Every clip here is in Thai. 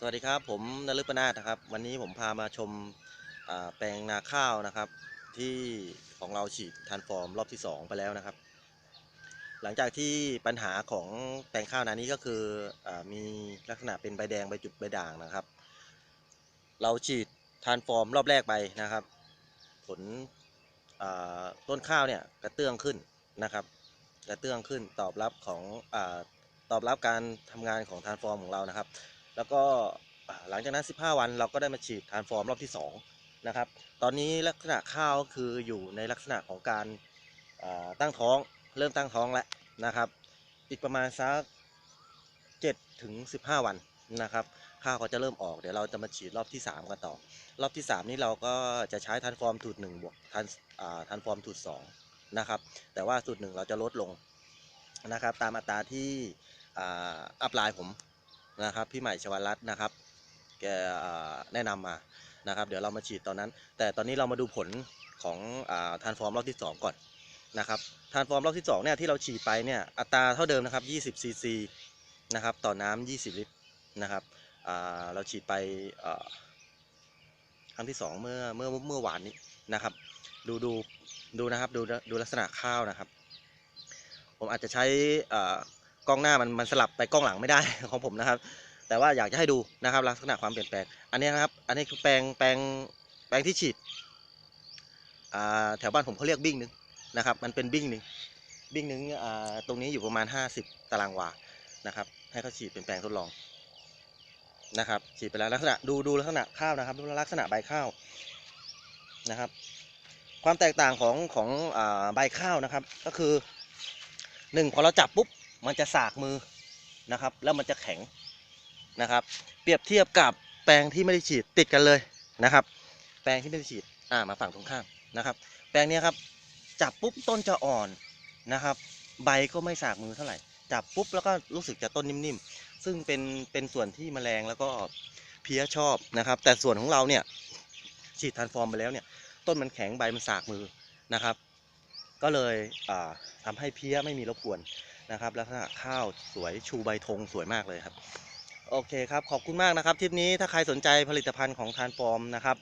สวัสดีครับผมนฤปนาถนะครับ วันนี้ผมพามาชมแปลงนาข้าวนะครับ ที่ของเราฉีดทันฟอร์มรอบที่ 2 ไปแล้วนะครับ หลังจากที่ปัญหาของแปลงข้าวนานี้ก็คืออมีลักษณะเป็นใบแดงใบจุดใบด่างนะครับ เราฉีดทันฟอร์มรอบแรกไปนะครับ ผลต้นข้าวเนี่ยกระเตื้องขึ้นนะครับ กระเตื้องขึ้นตอบรับของอตอบรับการทำงานของทานฟอร์มของเรานะครับ แล้วก็หลังจากนั้น 15 วันเราก็ได้มาฉีดทานฟอร์มรอบที่2นะครับตอนนี้ลักษณะข้าวก็คืออยู่ในลักษณะของการตั้งท้องเริ่มตั้งท้องแล้วนะครับ อีกประมาณสัก7ถึง15 วันนะครับข้าวก็จะเริ่มออกเดี๋ยวเราจะมาฉีดรอบที่ 3 กันต่อ รอบที่ 3 นี้เราก็จะใช้ทันฟอร์มสูตร1บวกทันอ่าทันฟอร์มสูตร2นะครับแต่ว่าสูตรหนึ่งเราจะลดลงนะครับตามอัตราที่อัพไลน์ผม นะครับพี่ใหม่ชวรัตน์นะครับแกแนะนำมานะครับ เดี๋ยวเรามาฉีดตอนนั้น แต่ตอนนี้เรามาดูผลของอทานฟอร์มรอบที่ 2 ก่อนนะครับทานฟอร์มรอบที่2เนี่ยที่เราฉีดไปเนี่ยอัตราเท่าเดิมนะครับ20ซีซีนะครับต่อน้ำ20 ลิตรนะครับเราฉีดไปครั้งที่ 2 เมื่อเมื่อเมื่อวานนี้นะครับ ดูดูดูนะครับดูดูลักษณะข้าวนะครับ ผมอาจจะใช้ กล้องหน้ามันมันสลับไปกล้องหลังไม่ได้ของผมนะครับ แต่ว่าอยากจะให้ดูนะครับลักษณะความเปลี่ยนแปลงอันนี้นะครับ อันนี้คือแปลงแปลงแปลงที่ฉีดแถวบ้านผมเขาเรียกบิ้งหนึ่งนะครับ มันเป็นบิ้งหนึ่งบิ้งหนึ่งตรงนี้อยู่ประมาณ 50 ตารางวานะครับ ให้เขาฉีดเป็นแปลงทดลองนะครับฉีดไปแล้วลักษณะดูดูลักษณะข้าวนะครับดูลักษณะใบข้าวนะครับ ความแตกต่างของของอใบข้าวนะครับ ก็คือหนึ่งพอเราจับปุ๊บ มันจะสากมือนะครับ แล้วมันจะแข็งนะครับ เปรียบเทียบกับแปลงที่ไม่ได้ฉีดติดกันเลยนะครับ แปลงที่ไม่ได้ฉีดอ่ามาฝั่งตรงข้ามนะครับ แปลงนี้ครับจับปุ๊บต้นจะอ่อนนะครับ ใบก็ไม่สากมือเท่าไหร่จับปุ๊บแล้วก็รู้สึกจะต้นนิ่มๆ ซึ่งเป็นเป็นส่วนที่แมลงแล้วก็เพี้ยชอบนะครับ แต่ส่วนของเราเนี่ยฉีดทานฟอร์มไปแล้วเนี่ย ต้นมันแข็งใบมันสากมือนะครับ ก็เลยอ่าทำให้เพี้ยไม่มีรบกวน นะครับ ลักษณะข้าวสวยชูใบธงสวยมากเลยครับ โอเคครับ ขอบคุณมากนะครับทริปนี้ถ้าใครสนใจผลิตภัณฑ์ของทานฟอร์มนะครับ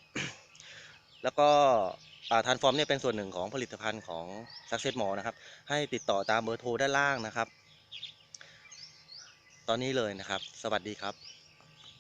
แล้วก็ทานฟอร์มเนี่ยเป็นส่วนหนึ่งของผลิตภัณฑ์ของซักเซสมอลนะครับ ให้ติดต่อตามเบอร์โทรด้านล่างนะครับ ตอนนี้เลยนะครับ สวัสดีครับ